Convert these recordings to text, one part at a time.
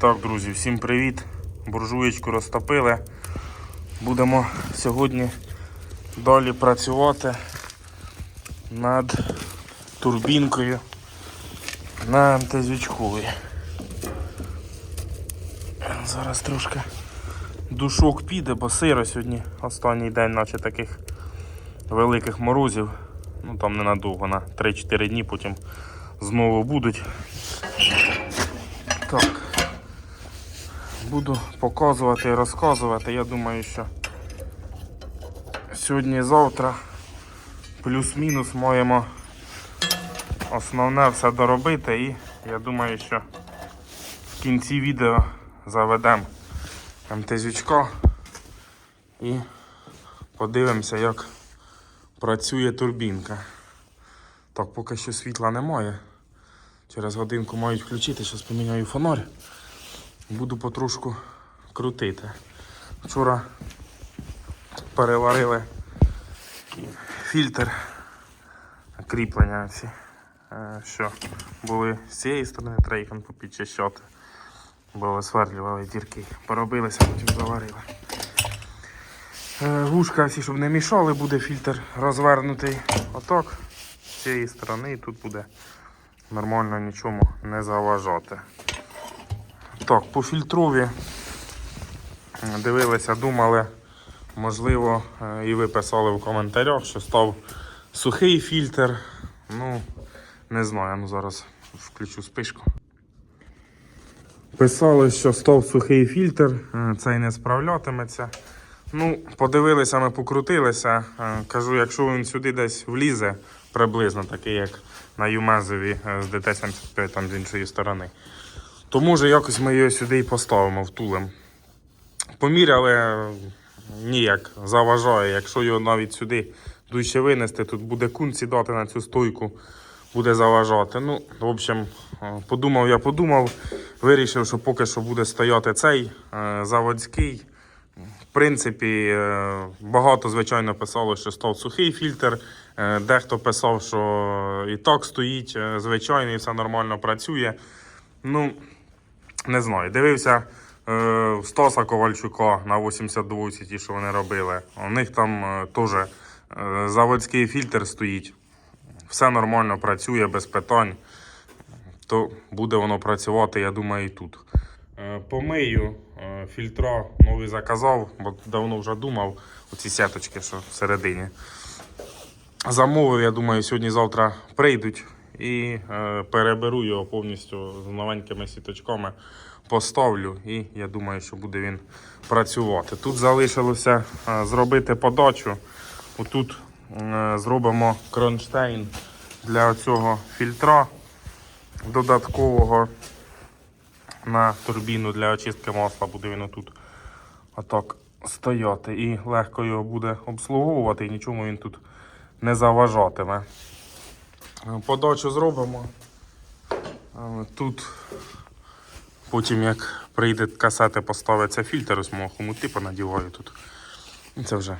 Так, друзі, всім привіт. Буржуєчку розтопили. Будемо сьогодні далі працювати над турбінкою на МТЗючкові. Зараз трошки душок піде, бо сиро сьогодні останній день, наче таких великих морозів. Ну там ненадовго, на 3-4 дні, потім знову будуть. Так. Буду показувати і розказувати. Я думаю, що сьогодні і завтра плюс-мінус маємо основне все доробити і я думаю, що в кінці відео заведемо МТЗючка і подивимося, як працює турбінка. Так, поки що світла немає. Через годинку мають включити, зараз поміняю фонарь. Буду потрошку крутити. Вчора переварили фільтр кріплення всі, е, що були з цієї сторони трейком попідчищати, бо висверлювали дірки. Поробилися, потім заварили. Е, Вушка всі, щоб не мішали, буде фільтр розвернутий отак з цієї сторони і тут буде нормально нічому не заважати. Так, по фільтрові дивилися, думали, можливо, е, і ви писали в коментарях, що став сухий фільтр. Ну, не знаю, ну зараз включу спишку. Писали, що став сухий фільтр, е, цей не справлятиметься. Ну, подивилися, ми покрутилися. Е, Кажу, якщо він сюди десь влізе, приблизно такий, як на Юмезові з ДТ-75 там з іншої сторони, то може якось ми його сюди і поставимо втулим. Поміряли ніяк заважає. Якщо його навіть сюди дужче винести, тут буде кун сідати на цю стойку, буде заважати. Ну, в общем, е, подумав, я подумав, вирішив, що поки що буде стояти цей е, заводський. В принципі, е, багато, звичайно, писало, що став сухий фільтр. Дехто писав, що і так стоїть е, звичайний, все нормально працює. Ну, не знаю. Дивився е, Стаса Ковальчука на 82 ті, що вони робили. У них там е, теж е, заводський фільтр стоїть. Все нормально працює без питань. То буде воно працювати, я думаю, і тут. Е, Помию е, фільтра новий заказав, бо давно вже думав оці сеточки, що всередині. Замовив, я думаю, сьогодні-завтра прийдуть і е, переберу його повністю з новенькими сіточками, поставлю і я думаю, що буде він працювати. Тут залишилося е, зробити подачу. Отут е, зробимо кронштейн для цього фільтра додаткового на турбіну для очистки масла буде він отут отак стояти. І легко його буде обслуговувати і нічому він тут не заважатиме. Е, Подачу зробимо. Е, Тут потім як прийде касети, поставиться фільтр, ось мого хомути понадіваю тут. Це вже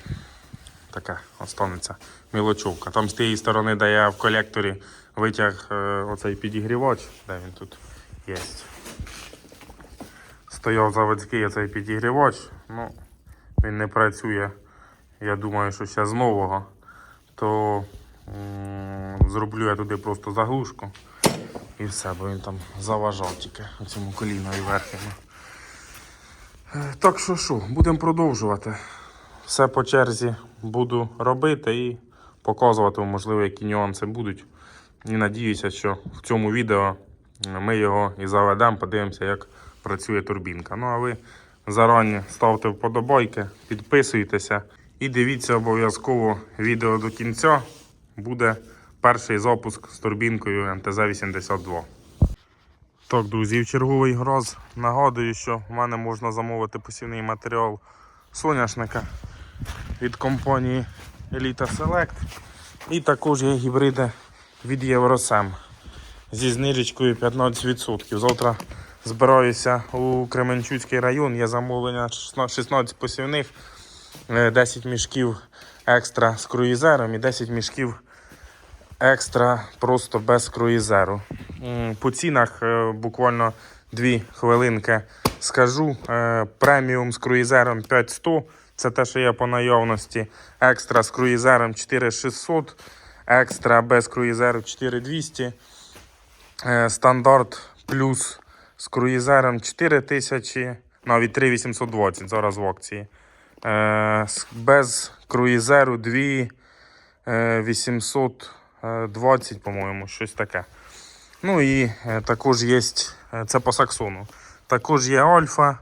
така останеться мілочовка. Там з тієї сторони, де я в колекторі витяг е, оцей підігрівач, де він тут є. Стояв заводський оцей підігрівач, ну він не працює. Я думаю, що ще з нового, то зроблю я туди просто заглушку і все, бо він там заважав тільки цьому коліну і верхньому. Е, Так що що, будемо продовжувати. Все по черзі буду робити і показувати, можливо, які нюанси будуть. І надіюся, що в цьому відео ми його і заведемо, подивимося, як працює турбінка. Ну а ви зарані ставте вподобайки, підписуйтеся і дивіться обов'язково відео до кінця. Буде перший запуск з турбінкою МТЗ-82. Так, друзі, в черговий раз нагадую, що в мене можна замовити посівний матеріал соняшника від компанії Elita Select. І також є гібриди від Євросем зі знижечкою 15%. Завтра збираюся у Кременчуцький район. Є замовлення 16 посівних, е, 10 мішків екстра з круїзером і 10 мішків екстра просто без круїзеру. по цінах е, буквально 2 хвилинки скажу. Е, Преміум з круїзером 5100. Це те, що є по наявності. Екстра з круїзером 4600. Екстра без круїзеру 4200. Е, Стандарт плюс з круїзером 4000, навіть 3820 зараз в акції. Е, Без круїзеру 2 е, 820, по-моєму, щось таке. Ну і е, також є, е, це по саксону. Також є Альфа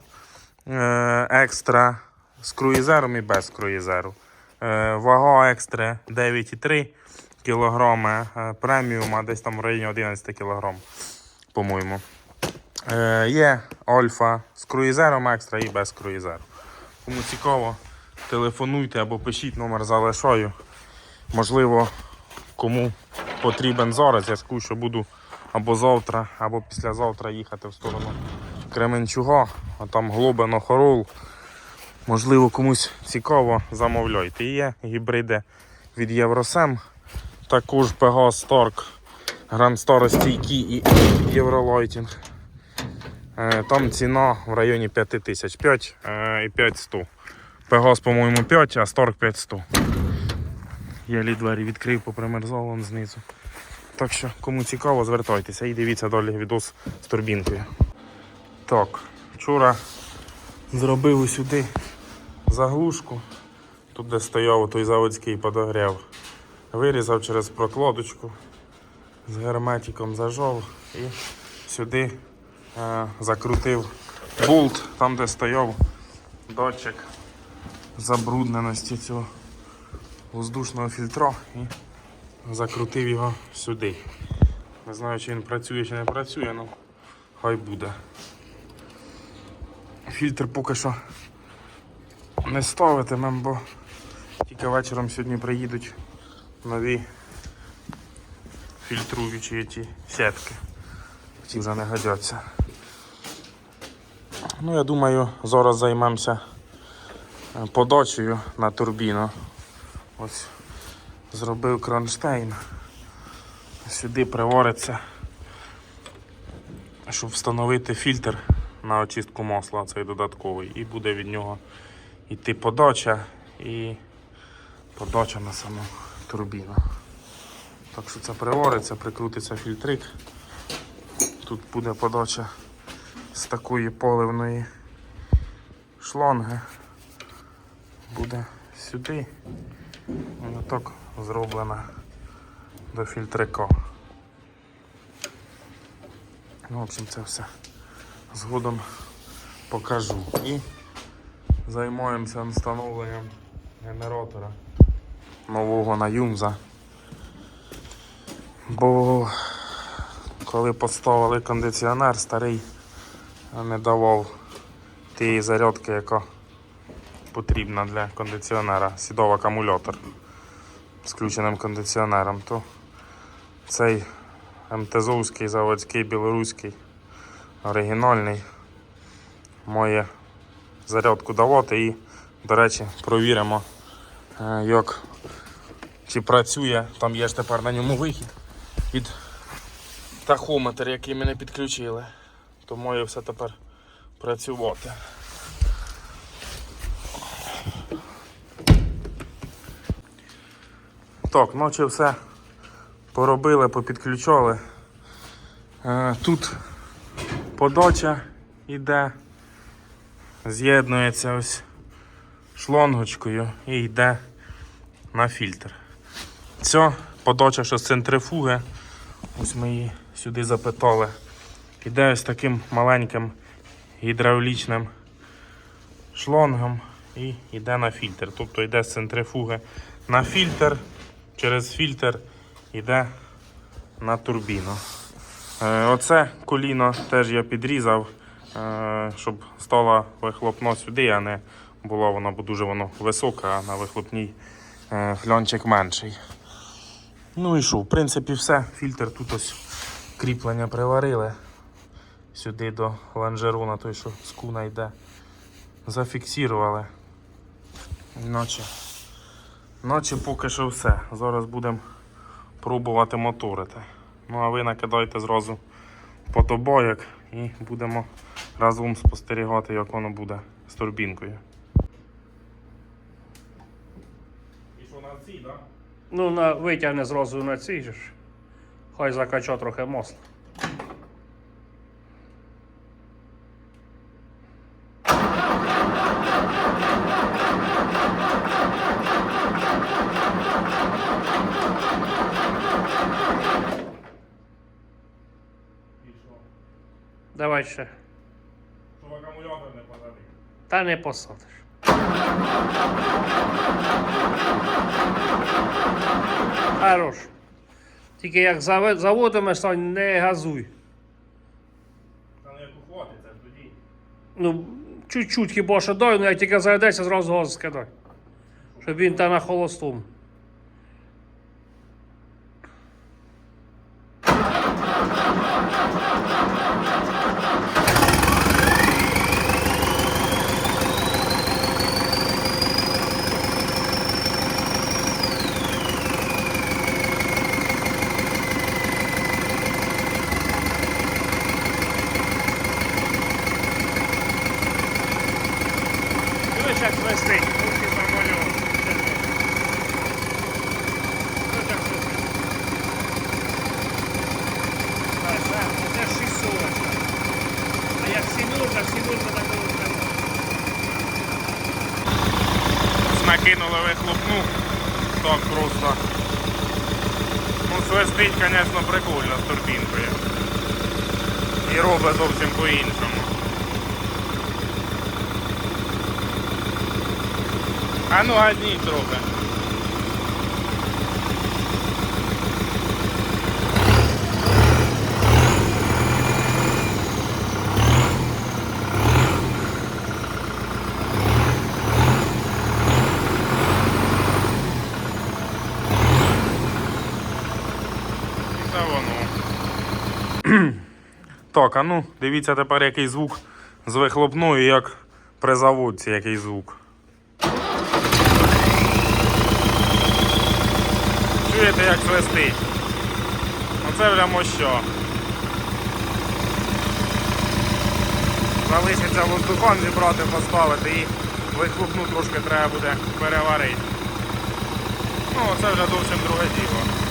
е, екстра з круїзером і без круїзеру. Е, Вага екстра 9,3 кг, е, преміума десь там в районі 11 кг, по-моєму. Е, Є Альфа з круїзером екстра і без круїзеру. Кому цікаво, телефонуйте або пишіть номер залишаю. Можливо, кому потрібен зараз, я скажу, що буду або завтра, або післязавтра їхати в сторону Кременчуга, а там Глобино Хорол. Можливо, комусь цікаво, замовляйте. Є гібриди від Євросем, також Пегас Торк, Гранд Старостійкі і Євролайтінг. Е, Там ціна в районі 5 тисяч, 5 е, і 5100. Пегас, по-моєму, 5, а Старк 5100. Я лі двері відкрив, попримерзав вон знизу. Так що, кому цікаво, звертайтеся і дивіться далі відос з турбінкою. Так, вчора зробив сюди заглушку. Тут де стояв той заводський подогрів. Вирізав через прокладочку, з герметиком зажов і сюди закрутив болт, там де стояв датчик забрудненості цього воздушного фільтра і закрутив його сюди. Не знаю, чи він працює, чи не працює, але хай буде. Фільтр поки що не ставитимем, бо тільки вечором сьогодні приїдуть нові фільтруючі ті сітки. Ті вже не годяться. Ну, я думаю, зараз займемося е, подачею на турбіну. Ось зробив кронштейн. Сюди привариться, щоб встановити фільтр на очистку масла, цей додатковий, і буде від нього йти подача і подача на саму турбіну. Так що це привариться, прикрутиться фільтрик. Тут буде подача з такої поливної шланги. Буде сюди. Воно так зроблена до фільтрика. Ну, в общем, це все згодом покажу. І займаємося встановленням генератора нового на Юмза. Бо коли поставили кондиціонер, старий не давав тієї зарядки, яка потрібна для кондиціонера, сідов акумулятор з включеним кондиціонером, то цей МТЗовський, заводський, білоруський, оригінальний має зарядку давати і, до речі, провіримо, е, як чи працює. Там є ж тепер на ньому вихід від тахометр, який мене підключили. То має все тепер працювати. Так, ночі все поробили, попідключали. Е, Тут подача йде, з'єднується ось шлангочкою і йде на фільтр. Ця подача, що з центрифуги, ось ми її сюди запитали. Іде ось таким маленьким гідравлічним шлангом і йде на фільтр. Тобто йде з центрифуги на фільтр, через фільтр йде на турбіну. Е, Оце коліно теж я підрізав, е, щоб стало вихлопно сюди, а не було воно, бо дуже воно високе, а на вихлопній е, фльончик менший. Ну і що, в принципі, все. Фільтр тут ось кріплення приварили сюди до ланжеруна, той, що з куна йде. Зафіксували. Ночі. Ночі поки що все. Зараз будемо пробувати моторити. Ну а ви накидайте зразу потобоєк і будемо разом спостерігати, як воно буде з турбінкою. І що на цій, так? Ну, на, витягне зразу на цій ж. Хай закача трохи масла. І що? Давай ще. Щоб акумулятор не посадив. Та не посадиш. Хорош. Тільки як заве- заводимеш, не газуй. Та не як ухватиться тоді. Ну, чуть-чуть хіба що дай, ну як тільки заведеться, зразу газ скидай. Щоб він та на холостому. Як свистить. Руки замальовують. Дивись, як свистить. Так, так, Це ж шістсоточка. А як сімерка такого не буде. Накинули вихлопну. Так просто. Ну, свистить, звісно, прикольно з турбінкою. І робить зовсім по-іншому. А ну гадніть трохи. Так, а ну, дивіться тепер який звук з вихлопною, як при заводці який звук. Чуєте, як свистить? Оце прямо що. Залишиться воздухом зібрати, поставити і вихлопну трошки треба буде переварити. Ну, це вже зовсім друге діло.